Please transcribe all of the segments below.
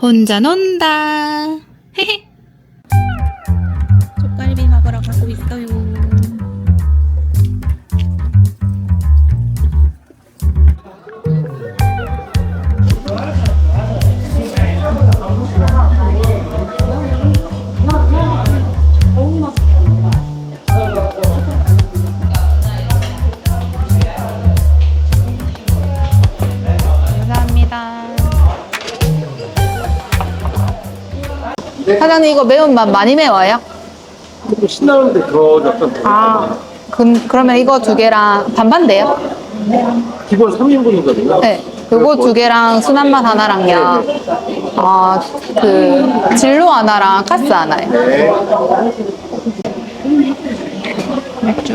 혼자 논다. 헤헤. 쪽갈비 먹으러 가고 있어요. 사장님 이거 매운맛 많이 매워요? 조금 신나는데 더 약간 아, 그, 그러면 이거 두 개랑 반반 돼요? 기본 3인분이거든요. 네. 요거 두 개랑 순한 맛 하나랑요. 아, 그, 진로 하나랑 카스 하나요. 네. 맥주.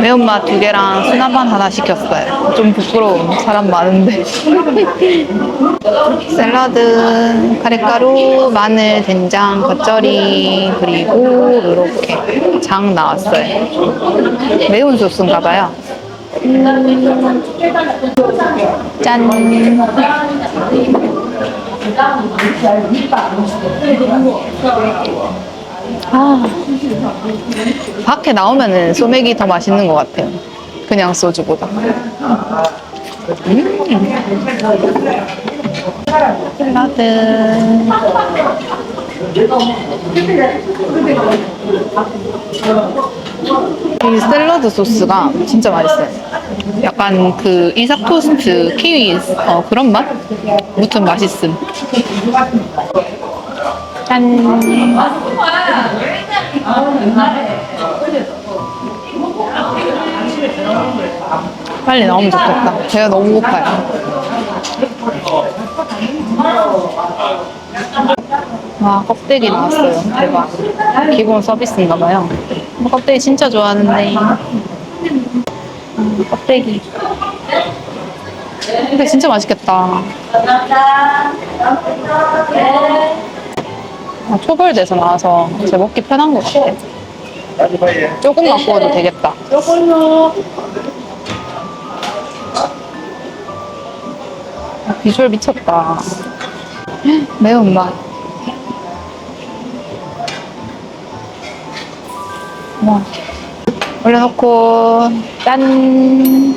매운맛 두 개랑 순한 맛 하나 시켰어요. 좀 부끄러움. 사람 많은데. 샐러드, 카레가루, 마늘, 된장, 겉절이, 그리고 이렇게 장 나왔어요. 매운 소스인가 봐요. 음. 짠. 아, 밖에 나오면은 소맥이 더 맛있는 것 같아요. 그냥 소주보다. 음. 샐러드. 이 샐러드 소스가 진짜 맛있어요. 약간 그 이삭 토스트, 키위, 어, 그런 맛? 무튼 맛있음. 짠. 빨리 나오면 좋겠다. 배가 너무 고파요. 와, 껍데기 나왔어요. 대박. 기본 서비스인가 봐요. 뭐 껍데기 진짜 좋아하는데. 음, 껍데기. 근데 진짜 맛있겠다. 아, 초벌돼서 나와서 제 먹기 편한 것 같아. 조금만 구워도 되겠다. 아, 비주얼 미쳤다. 매운맛. 와. 올려놓고, 짠!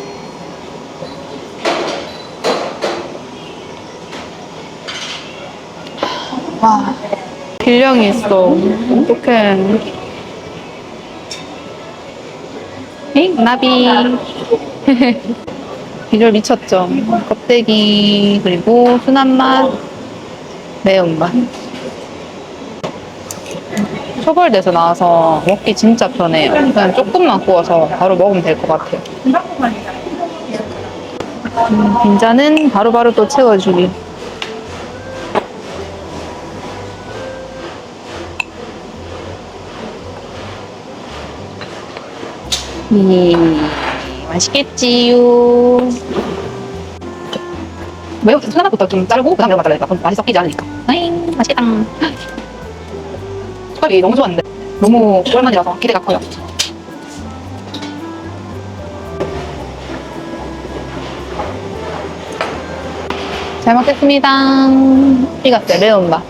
와. 길령이 있어. 어떡해. 엥? 나비. 비주얼 미쳤죠. 껍데기, 그리고 순한 맛, 매운맛. 초벌돼서 나와서 먹기 진짜 편해요. 그냥 조금만 구워서 바로 먹으면 될 것 같아요. 음, 빈자는 바로바로 또 채워주기. 이 맛있겠지요. 매운 하나부터 좀 자르고 그다음에 매운 달라니까 그럼 맛이 섞이지 않으니까. 아잉 맛있다. 숟갈이 너무 좋았는데 너무 오랜만이라서 기대가 커요. 잘 먹겠습니다. 이갔어요 매운맛.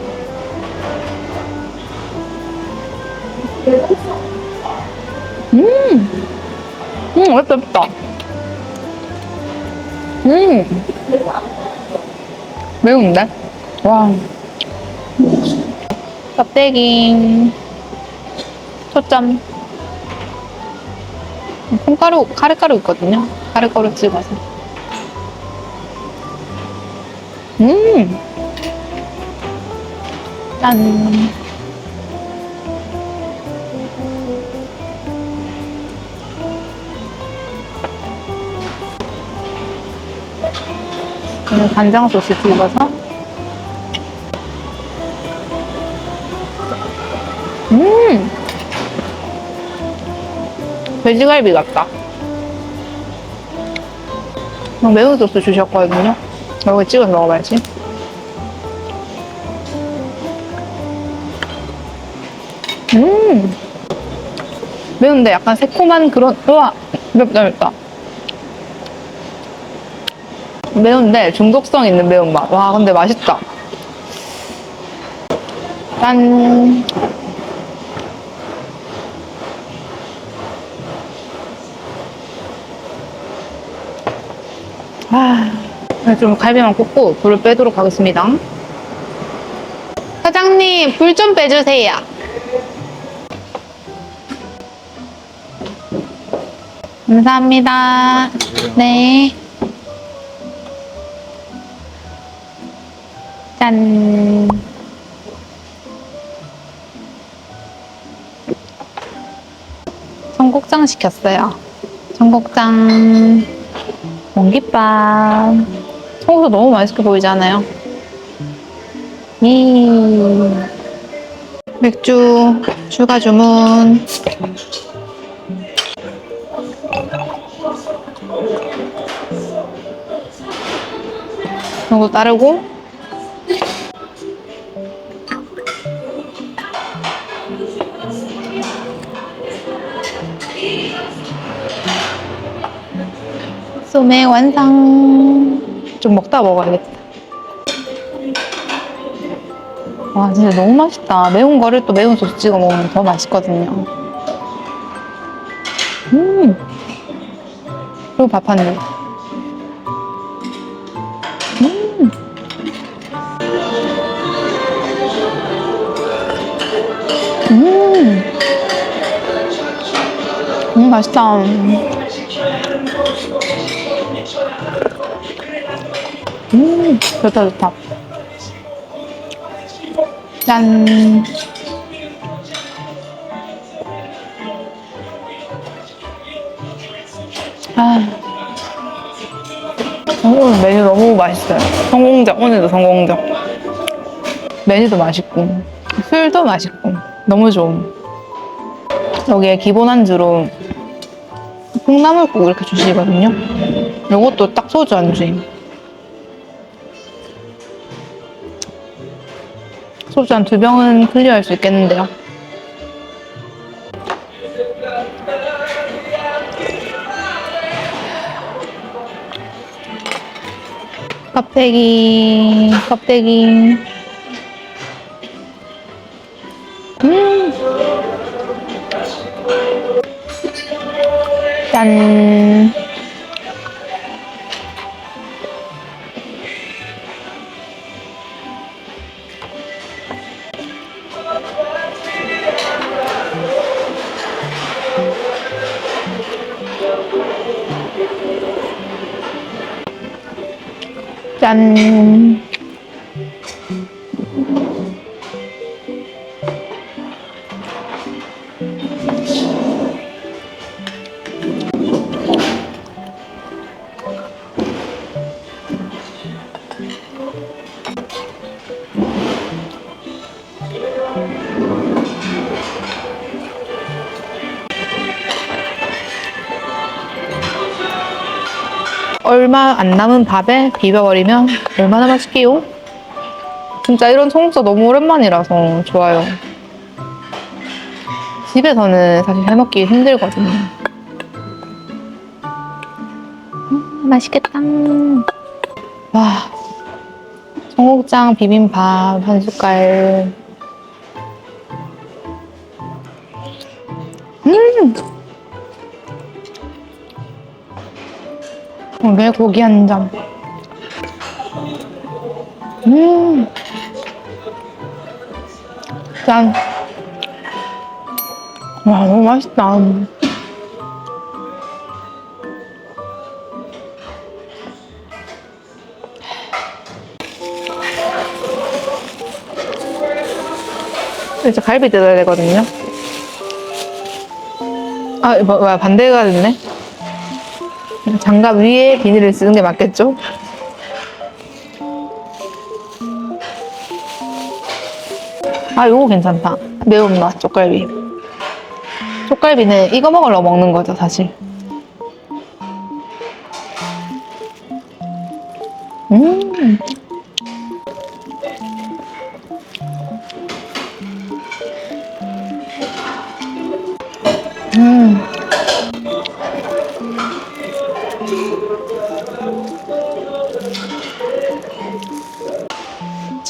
음, 맵다, 맵다. 음, 매운데? 와. 껍데기, 초점. 콩가루, 카레가루 있거든요. 카레가루 찍어서. 음! 짠. 그냥 간장 소스 찍어서 음 돼지갈비 같다 어, 매운 소스 주셨거든요. 여기 찍어서 먹어봐야지. 음! 매운데 약간 새콤한 그런, 우와! 맵다, 맵다. 매운데 중독성 있는 매운맛. 와, 근데 맛있다. 짠! 아, 좀 갈비만 굽고 불을 빼도록 하겠습니다. 사장님, 불 좀 빼주세요. 감사합니다. 네. 짠. 청국장 시켰어요. 청국장. 공깃밥. 청국장 너무 맛있게 보이잖아요. 이 맥주 추가 주문. 이거 따르고 소매 완성. 좀 먹다 먹어야겠다. 와, 진짜 너무 맛있다. 매운 거를 또 매운 소스 찍어 먹으면 더 맛있거든요. 음. 그리고 밥 한 입. 음. 음. 음, 맛있다. 음, 좋다, 좋다. 짠. 아. 오늘 메뉴 너무 맛있어요. 성공적, 오늘도 성공적. 메뉴도 맛있고, 술도 맛있고, 너무 좋음. 여기에 기본 안주로 콩나물국 이렇게 주시거든요. 이것도 딱 소주 안주임. 소주 한 두 병은 클리어할 수 있겠는데요. 껍데기, 껍데기. 음. 짠. 짠. 얼마 안 남은 밥에 비벼버리면 얼마나 맛있게요? 진짜 이런 청국장 너무 오랜만이라서 좋아요. 집에서는 사실 해먹기 힘들거든요. 음, 맛있겠다. 와, 청국장 비빔밥 한 숟갈. 음! 이게 고기 한 점. 음. 짠. 와, 너무 맛있다. 이제 갈비 뜯어야 되거든요. 아, 뭐, 뭐야, 반대가 됐네. 장갑 위에 비닐을 쓰는 게 맞겠죠? 아, 요거 괜찮다. 매운맛, 쪽갈비. 쪽갈비는 이거 먹으러 먹는 거죠, 사실. 음. 음.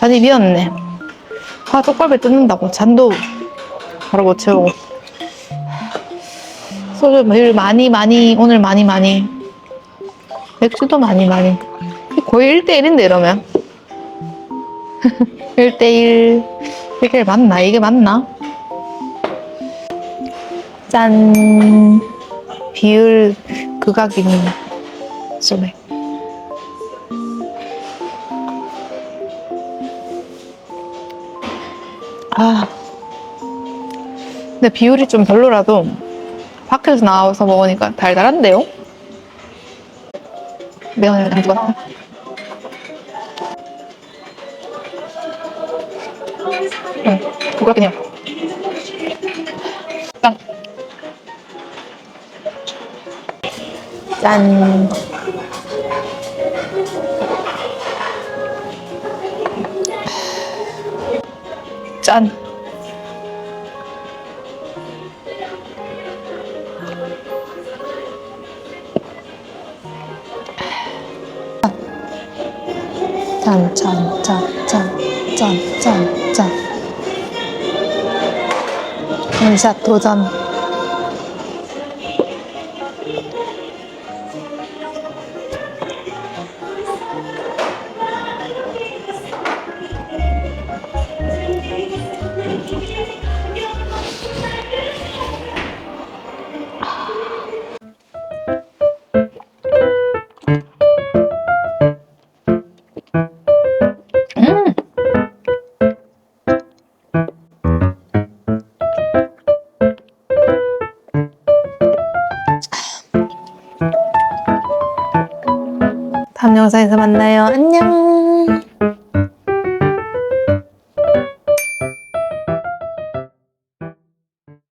잔이 비었네. 아, 쪽발배 뜯는다고. 잔도 바로 못 채우고. 소주 매일 많이, 많이, 오늘 많이, 많이. 맥주도 많이, 많이. 거의 1대1인데, 이러면. 1대1. 1대1 맞나? 이게 맞나? 짠. 비율 극악인 소맥. 아. 근데 비율이 좀 별로라도 밖에서 나와서 먹으니까 달달한데요? 매운을 안 좋아. 응, 부끄럽긴 해요. 짠. 짠. 짠. 짠, 짠, 짠, 짠, 짠, 짠, 짠. 원샷 도전. 영상에서 만나요. 안녕.